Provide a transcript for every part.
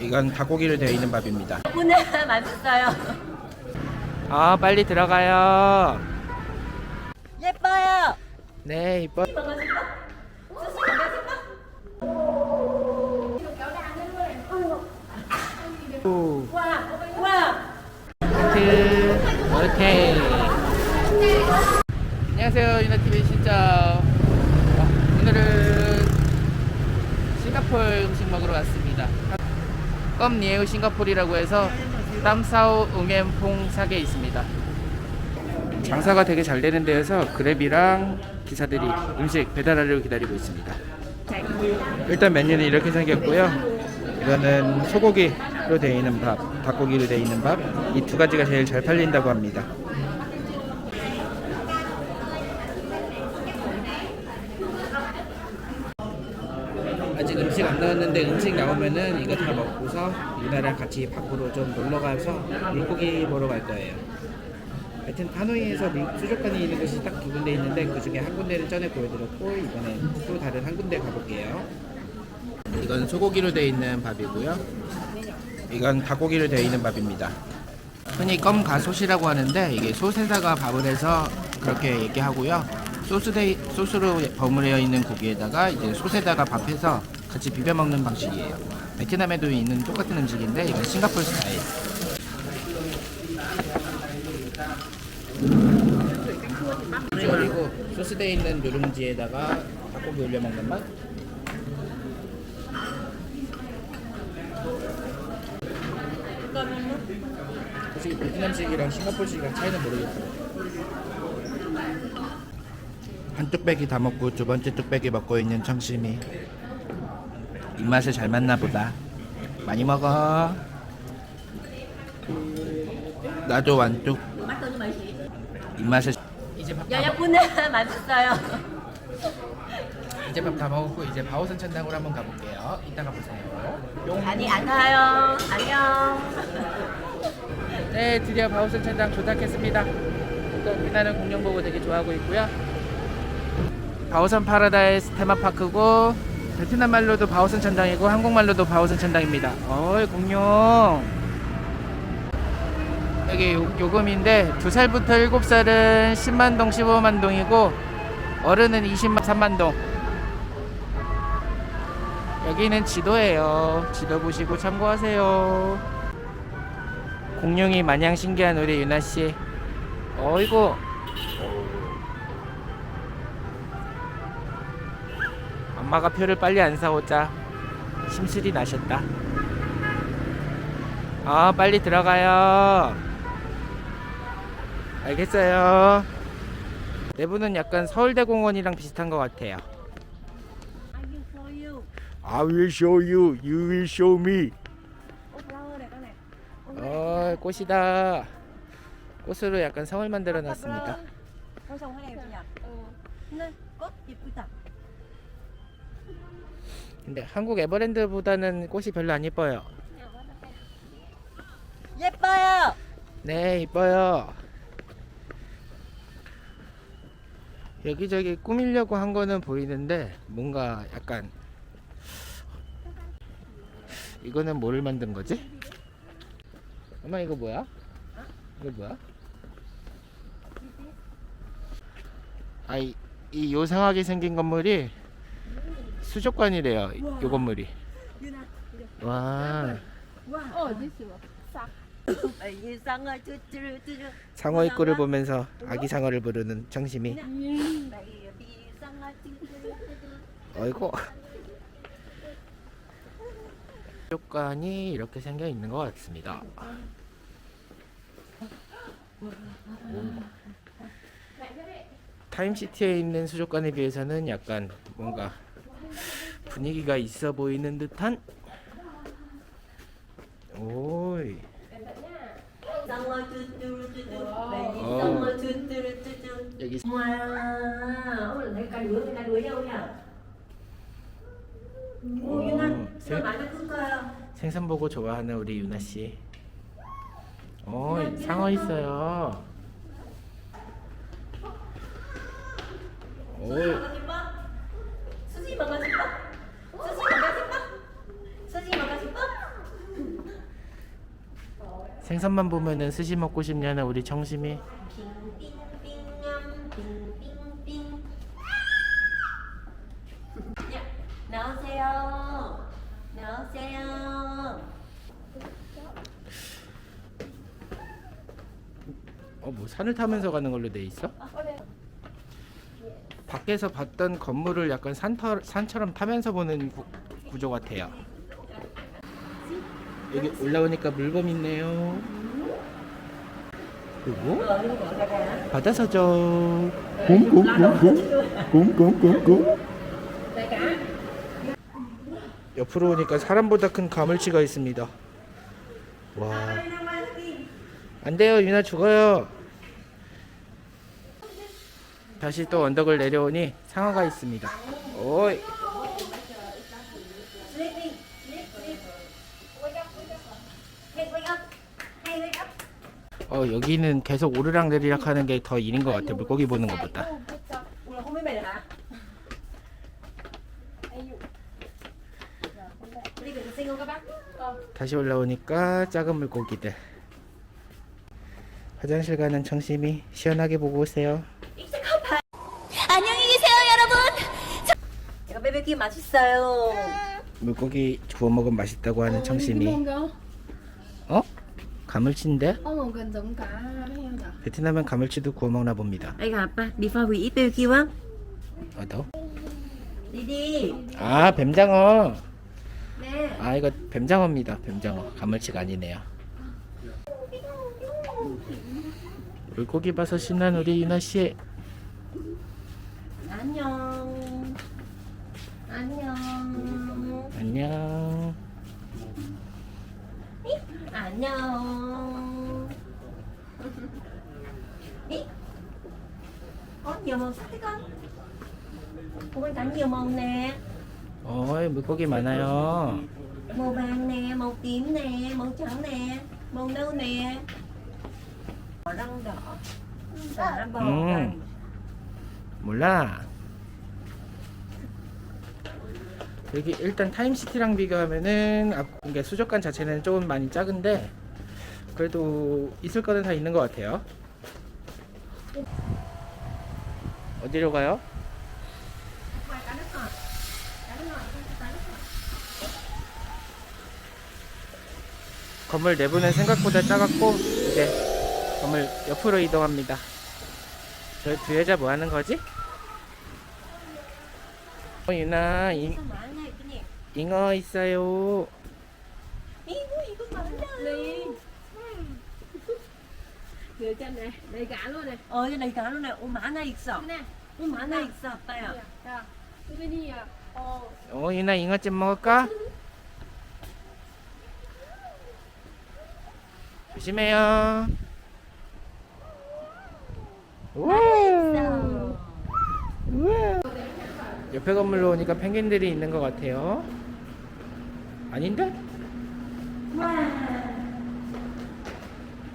이건 닭고기로 되어 있는 밥입니다. 오늘 맛있어요. 아 빨리 들어가요. 예뻐요. 네 이뻐. 오. 하트 오케이. 안녕하세요 유나TV 신짜. 어, 오늘은 싱가포르 음식 먹으러 왔습니다. 껌니에우 싱가포르라고 해서 땀사오 응엠퐁 사게 있습니다. 장사가 되게 잘 되는 데여서 그랩이랑 기사들이 음식 배달하려고 기다리고 있습니다. 일단 메뉴는 이렇게 생겼고요. 이거는 소고기로 되어 있는 밥, 닭고기로 되어 있는 밥. 이 두 가지가 제일 잘 팔린다고 합니다. 아직 나왔는데 음식 나오면은 이거 다 먹고서 유나랑 같이 밖으로 좀 놀러 가서 물고기 보러 갈 거예요. 하여튼 하노이에서 미- 수족관이 있는 곳이 딱 두 군데 있는데 그 중에 한 군데는 전에 보여드렸고 이번엔 또 다른 한 군데 가볼게요. 이건 소고기로 되어 있는 밥이고요. 이건 닭고기로 되어 있는 밥입니다. 흔히 껌가솥이라고 하는데 이게 솥에다가 밥을 해서 그렇게 얘기하고요. 소스 데 소스로 버무려 있는 고기에다가 이제 솥에다가 밥해서 같이 비벼 먹는 방식이에요. 베트남에도 있는 똑같은 음식인데 이건 싱가포르 스타일. 그리고 소스되어 있는 누룽지에다가 닭고기 올려 먹는 맛. 솔직히 베트남식이랑 싱가포르식이랑 차이는 모르겠어요. 한 뚝배기 다 먹고 두 번째 뚝배기 먹고 있는 청심이 입맛에 잘 맞나 보다. 많이 먹어. 나도 완뚝. 입맛에 이제 밥 다, 야야 오늘 맛있어요. 먹, 이제 밥 다 먹었고 이제 바오선 천당으로 한번 가볼게요. 이따가 보세요. 용. 아니 안 가요. 안녕. 네, 드디어 바우선 천장 도착했습니다. 일단 미나는 공룡 보고 되게 좋아하고 있고요. 바오선 파라다이스 테마파크고 베트남 말로도 바오선 천당이고 한국말로도 바오선 천당입니다. 어이 공룡. 여기 요, 요금인데 두 살부터 일곱 살은 10만 동, 15만 동이고 어른은 20만, 3만 동. 여기는 지도예요. 지도 보시고 참고하세요. 공룡이 마냥 신기한 우리 유나 씨. 어이구. 엄마가 표를 빨리 안 사오자 심술이 나셨다. 아, 빨리 들어가요. 알겠어요. 내부는 약간 서울대공원이랑 비슷한 것 같아요. I will show you. You will show me. 어 꽃이다 꽃으로 약간 성을 만들어 놨습니다. 네, 꽃 예쁘다. 근데 한국 에버랜드보다는 꽃이 별로 안 예뻐요 예뻐요. 네 이뻐요 여기저기 꾸미려고 한 거는 보이는데 뭔가 약간 이거는 뭐를 만든 거지? 엄마 이거 뭐야? 이거 뭐야? 아이 이 요상하게 생긴 건물이 수족관이래요 이- 요 건물이. 와. 일상을 쭈쭈쭈쭈. 상어 입구를 보면서 아기 상어를 부르는 정심이. 쭈쭈쭈쭈. 어이구. 수족관이 이렇게 생겨 있는 것 같습니다. 오. 타임시티에 있는 수족관에 비해서는 약간 뭔가 분위기가 있어 보이는 듯한 오이. 여기? 오, 오, 유나, 많이 클 거야. 생선 보고 좋아하는 우리 유나 씨. 어, 상어 있어요. 오? 수지 싶어? 생선만 보면은 스시 먹고 싶냐는 우리 청심이 빙빙빙 야, 나오세요. 나오세요. 어 뭐 산을 타면서 가는 걸로 돼 있어? 밖에서 봤던 건물을 약간 산터, 산처럼 타면서 보는 구, 구조 같아요. 여기 올라오니까 물범 있네요. 그리고 바다사죠. 곰곰곰 곰곰곰곰. 옆으로 오니까 사람보다 큰 가물치가 있습니다. 와. 안 돼요, 유나 죽어요. 다시 또 언덕을 내려오니 상어가 있습니다. 오이. 어 여기는 계속 오르락 내리락 하는 게 더 일인 것 같아. 물고기 보는 것보다. 다시 올라오니까 작은 물고기들. 화장실 가는 청심이 시원하게 보고 오세요. 안녕히 계세요, 여러분. 이거 BBQ 맛있어요. 물고기 구워 먹으면 맛있다고 하는 청심이. 가물치인데? Giống cá heo nhỉ? 베트남은 가물치도 구워 먹나 봅니다. Đây gặp ba, before we eat BBQ á. 어더? Đi đi. 아 뱀장어. Nè. 아 이거 뱀장어입니다. 뱀장어. 가물치가 아니네요. 물고기 봐서 신난 우리 유나 씨. 안녕. 안녕. 안녕. 안녕. Con đánh nhiều màu nè. 어이 물고기 많아요. Màu vàng nè, màu tím nè, màu trắng nè, màu nâu nè. Răng đỏ. Xả bò vàng. 몰라. 여기 일단 타임시티랑 비교하면은 앞 이게 수족관 자체는 조금 많이 작은데 그래도 있을 거는 다 있는 것 같아요. 어디로 가요? 건물 내부는 생각보다 작았고 이제 건물 옆으로 이동합니다. 저 두 여자 뭐 하는 거지? 어, 유나? 잉어 있어요. Đầy cá luôn này Ôi cái này cá luôn này, ôi má này 있어. Má này 있어, 아빠야. 야, 수빈이야 어, 어 유나 잉어 좀 먹을까? 조심해요. 우와. 우와. 옆에 건물로 오니까 펭귄들이 있는 것 같아요. 아닌데?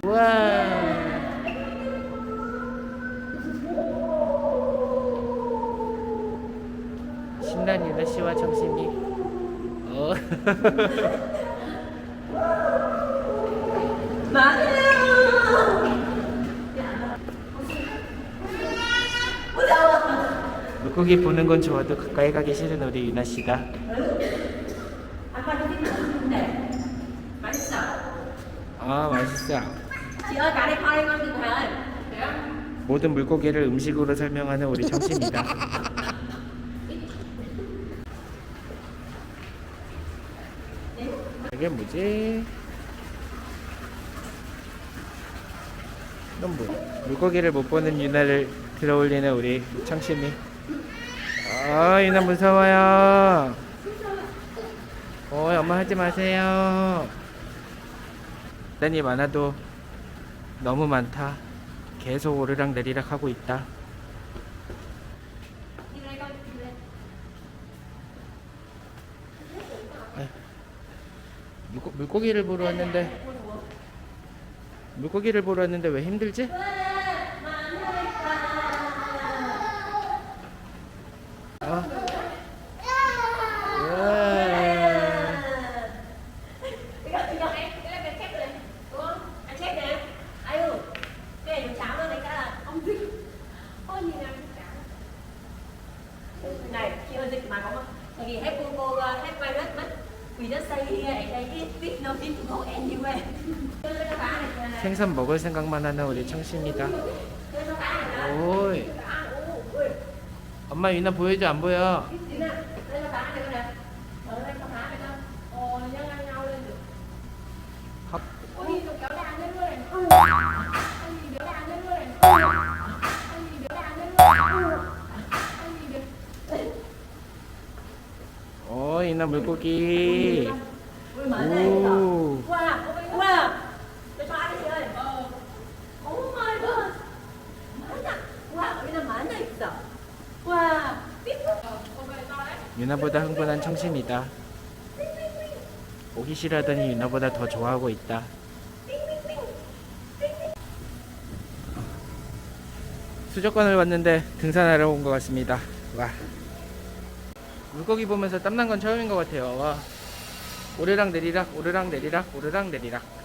우와. 신난 유나 씨와 정심이. 어. 물고기 보는 건 좋아도 가까이 가기 싫은 우리 유나 씨가. 아빠 저기 맛있는데. 맛있어. 아 맛있어. 모든 물고기를 음식으로 설명하는 우리 청심이다. 이게 뭐지? 이건 뭐? 물고기를 못 보는 유나를 들어올리는 우리 청심이. 아, 유나 무서워요. 어, 엄마 하지 마세요. 단이 많아도 너무 많다. 계속 오르락 내리락 하고 있다. Đi đây con, đi đây. 물고, 물고기를 보러 왔는데 물고기를 보러 왔는데 왜 힘들지? 생선 먹을 생각만 하는 우리 청씨입니다. 오이. 엄마 유나 보여줘 안 보여? 오 유나 물고기. 많아. 와, 많아 있어. 와. 유나보다 흥분한 청씨입니다. 오기 싫어하더니 유나보다 더 좋아하고 있다. 수족관을 왔는데 등산하러 온 것 같습니다. 와. 물고기 보면서 땀난 건 처음인 것 같아요. 와. 오르락 내리락, 오르락 내리락, 오르락 내리락.